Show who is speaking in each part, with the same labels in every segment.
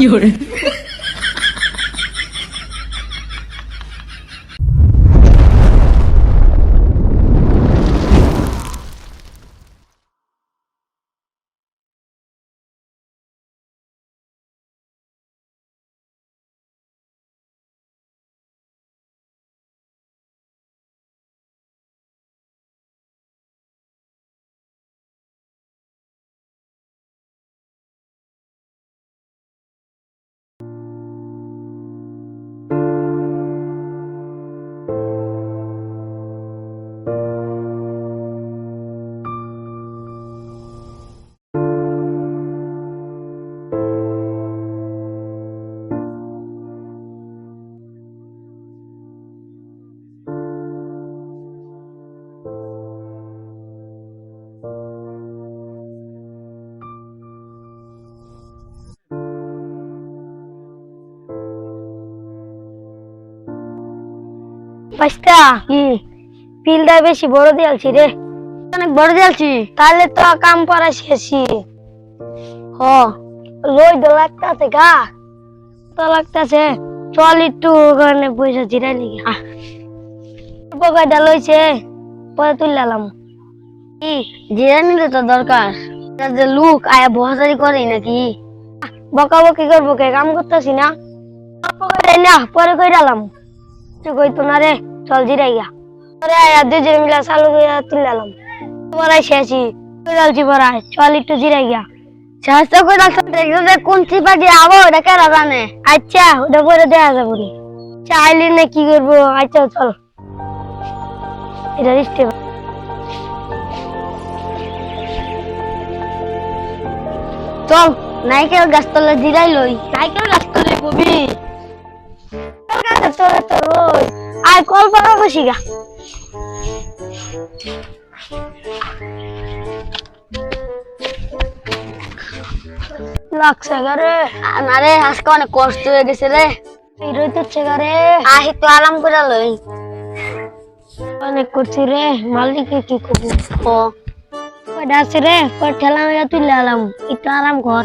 Speaker 1: 有人 পাঁচটা? কি পিলটা বেশি বড় দিয়ালছি রে। অনেক বড় দিয়ালছি তাহলে তো কাম করা শেষই। হ। লই তো লাগতাছে গা। তো লাগতাছে। চল একটু ওখানে পয়সা জিরাই লিখি পকাইটা লইছে? পরে তুললাম কি? জিরাই নিলে তো দরকার। যে লুক আয়া বহাজারি করে নাকি? বকা বকি করব কে? কাম করতেছি না? পরে কইরালাম তুই কইতো না রে চল জিরাই গা পরে আয়া দুজন মিলা চালু করে তুললাম পড়াই শেষই তুলালছি পড়াই চল একটু জিরাই গা স্বাস্থ্য করে দেখল যে কোন চিপা দিয়ে আবো ওটা কেন জানে? আচ্ছা ওটা পরে দেখা যাব নি চাইলি না কি করব? আচ্ছা চল। এটা রিস্টে চল, নাইকেল গাছতলা জিরাই লই। নাইকেল গাছতলা কবি আয় কল পাকা বসি গা। লাগছে গা রে। না রে আজকে অনেক কষ্ট হয়ে গেছে রে। এই রইতেছে গা রে। আহি তো আরাম করে লই। অনেক করছি রে। মালিককে কি করব? ও কয়টা আছে রে? কয় ঠেলা মেলা তুলে আলাম। একটু আরাম কর।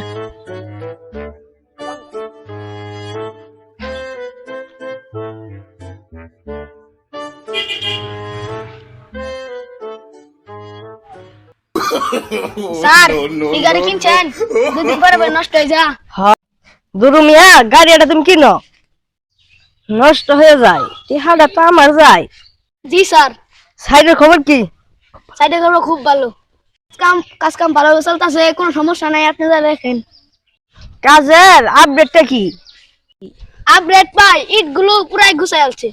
Speaker 2: স্যার এই গাড়ি কিনছেন? দুদিন পরে পরে নষ্ট হয়ে যা।
Speaker 1: দুরু মিয়া গাড়িটা তুমি কিনো? নষ্ট হয়ে যায়। টিহাটা তো আমার যায়।
Speaker 2: জি স্যার।
Speaker 1: সাইডের খবর কি?
Speaker 2: সাইডে করব খুব ভালো। কাম কাজ কাম ভালো চলতেছে কোনো সমস্যা নাই আপনি যা দেখেন।
Speaker 1: কাজের আপডেটটা কি?
Speaker 2: আপডেট পাই ইটগুলো পুরাই গুছাই আছে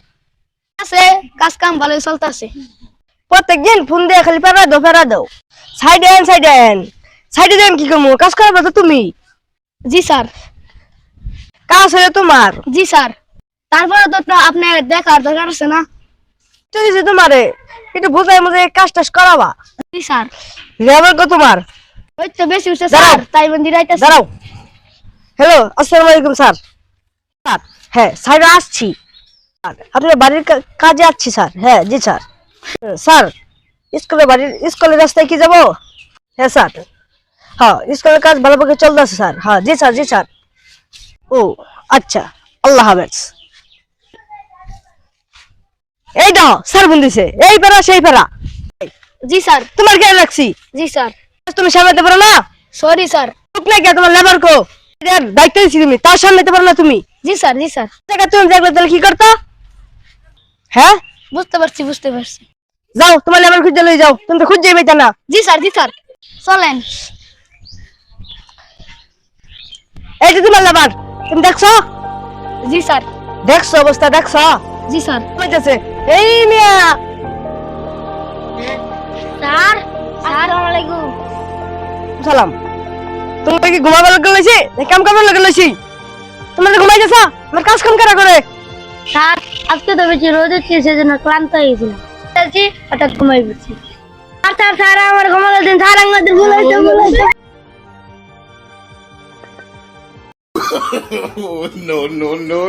Speaker 2: আছে কাজ কাম ভালো চলতেছে।
Speaker 1: প্রত্যেকদিন ফোন দিয়ে খালি ফেরা দাও ফেরা দাও। সাইডে এন সাইডে এন। সাইডে দেন কি করব কাজ করবে তো তুমি?
Speaker 2: জি স্যার।
Speaker 1: কাজ হয়ে তোমার?
Speaker 2: জি স্যার। তারপরে তো আপনার দেখার দরকার আছে না?
Speaker 1: চলেছে তোমারে একটু বুঝাই মুঝে কাজ টাজ করাবা?
Speaker 2: জি স্যার।
Speaker 1: লেবার কো তোমার?
Speaker 2: ওই তো বেশি উঠছে স্যার। তাই বন্দি রাইতেছে
Speaker 1: দাঁড়াও। হ্যালো আসসালামু আলাইকুম স্যার। স্যার। হ্যাঁ স্যার আসছি। আপনার বাড়ির কাজে আসছি স্যার। হ্যাঁ জি স্যার। স্যার স্কুলে বাড়ির স্কুলের রাস্তায় কি যাব? হ্যাঁ স্যার। হ্যাঁ স্কুলের কাজ ভালোভাবে চলতেছে স্যার। হ্যাঁ জি স্যার জি স্যার। ও আচ্ছা আল্লাহ হাফেজ। এই দাও স্যার বন্দিছে এই পেরা সেই পেরা
Speaker 2: জি স্যার।
Speaker 1: তোমার কে রাখছি
Speaker 2: জি স্যার।
Speaker 1: তুমি সামলাতে পারো না?
Speaker 2: Sorry sir.
Speaker 1: চুপ না কে তোমার লেবার কো। দায়িত্ব দিচ্ছি তুমি তার সামলাতে পারো না তুমি।
Speaker 2: জি স্যার জি স্যার।
Speaker 1: তুমি দেখলে তাহলে কি করতো? হ্যাঁ?
Speaker 2: বুঝতে পারছি বুঝতে পারছি।
Speaker 1: যাও তোমার লেবার খুঁজে লই যাও। তুমি তো খুঁজে পেতে না।
Speaker 2: জি স্যার জি স্যার। চলেন।
Speaker 1: এই যে তোমার লেবার তুমি দেখছ?
Speaker 2: জি স্যার।
Speaker 1: দেখছ অবস্থা দেখছ?
Speaker 2: জি স্যার।
Speaker 1: হইতেছে। এই মিয়া।
Speaker 2: স্যার আসসালামু আলাইকুম।
Speaker 1: সালাম। তুমি কি ঘুমাবার লোক লইছি? না কাম করবার লোক লইছি? তোমার ঘুমাই গেছো আমার কাজ কাম করা করে?
Speaker 2: স্যার আজকে তো বেশি রোদ হচ্ছে সেজন্য ক্লান্ত হয়ে গেছিলাম। বলছি হঠাৎ ঘুমাই পড়ছি আর তার সারা আমার ঘুমানোর দিন সারা আমাদের ভুলাইতে ভুলাইতে
Speaker 3: no, no, no, no.